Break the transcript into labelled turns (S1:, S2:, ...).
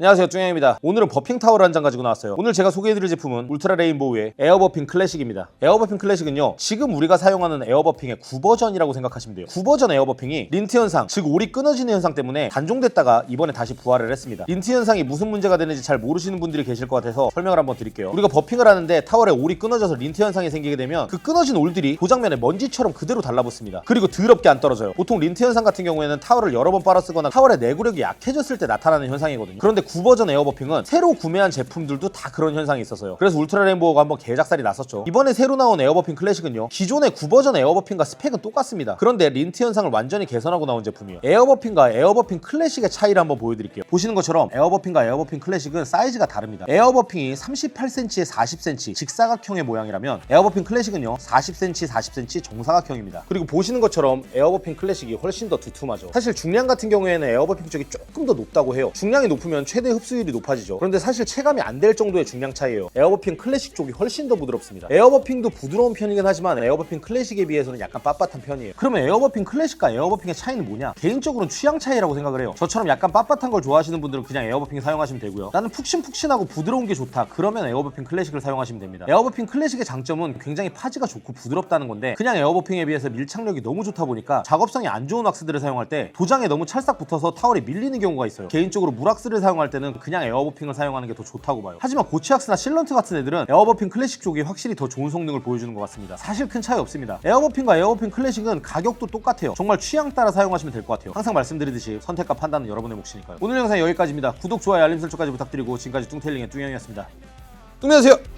S1: 안녕하세요 뚱양입니다. 오늘은 버핑 타월 한 장 가지고 나왔어요. 오늘 제가 소개해드릴 제품은 울트라 레인보우의 에어버핑 클래식입니다. 에어버핑 클래식은요 지금 우리가 사용하는 에어버핑의 9버전이라고 생각하시면 돼요. 9버전 에어버핑이 린트 현상 즉 올이 끊어지는 현상 때문에 단종됐다가 이번에 다시 부활을 했습니다. 린트 현상이 무슨 문제가 되는지 잘 모르시는 분들이 계실 것 같아서 설명을 한번 드릴게요. 우리가 버핑을 하는데 타월에 올이 끊어져서 린트 현상이 생기게 되면 그 끊어진 올들이 도장면에 먼지처럼 그대로 달라붙습니다. 그리고 더럽게 안 떨어져요. 보통 린트 현상 같은 경우에는 타월을 여러 번 빨아 쓰거나 타월의 내구력이 약해졌을 때 나타나는 현상이거든요. 그런데 9버전 에어버핑은 새로 구매한 제품들도 다 그런 현상이 있었어요. 그래서 울트라 레인보우가 한번 개작살이 났었죠. 이번에 새로 나온 에어버핑 클래식은요 기존의 9버전 에어버핑과 스펙은 똑같습니다. 그런데 린트 현상을 완전히 개선하고 나온 제품이에요. 에어버핑과 에어버핑 클래식의 차이를 한번 보여드릴게요. 보시는 것처럼 에어버핑과 에어버핑 클래식은 사이즈가 다릅니다. 에어버핑이 38cm에 40cm 직사각형의 모양이라면 에어버핑 클래식은요 40cm 40cm 정사각형입니다. 그리고 보시는 것처럼 에어버핑 클래식이 훨씬 더 두툼하죠. 사실 중량 같은 경우에는 에어버핑 쪽이 조금 더 높다고 해요. 중량이 높으면 최대 흡수율이 높아지죠. 그런데 사실 체감이 안 될 정도의 중량 차이예요. 에어버핑 클래식 쪽이 훨씬 더 부드럽습니다. 에어버핑도 부드러운 편이긴 하지만 에어버핑 클래식에 비해서는 약간 빳빳한 편이에요. 그러면 에어버핑 클래식과 에어버핑의 차이는 뭐냐? 개인적으로는 취향 차이라고 생각을 해요. 저처럼 약간 빳빳한 걸 좋아하시는 분들은 그냥 에어버핑 사용하시면 되고요. 나는 푹신푹신하고 부드러운 게 좋다. 그러면 에어버핑 클래식을 사용하시면 됩니다. 에어버핑 클래식의 장점은 굉장히 파지가 좋고 부드럽다는 건데 그냥 에어버핑에 비해서 밀착력이 너무 좋다 보니까 작업성이 안 좋은 왁스들을 사용할 때 도장에 너무 찰싹 붙어서 타월이 밀리는 경우가 있어요. 개인적으로 물왁스를 사용할 때는 그냥 에어버핑을 사용하는 게 더 좋다고 봐요. 하지만 고치왁스나 실런트 같은 애들은 에어버핑 클래식 쪽이 확실히 더 좋은 성능을 보여주는 것 같습니다. 사실 큰 차이 없습니다. 에어버핑과 에어버핑 클래식은 가격도 똑같아요. 정말 취향 따라 사용하시면 될 것 같아요. 항상 말씀드리듯이 선택과 판단은 여러분의 몫이니까요. 오늘 영상 여기까지입니다. 구독, 좋아요, 알림 설정까지 부탁드리고 지금까지 뚱텔링의 뚱형이었습니다. 뚱녕하세요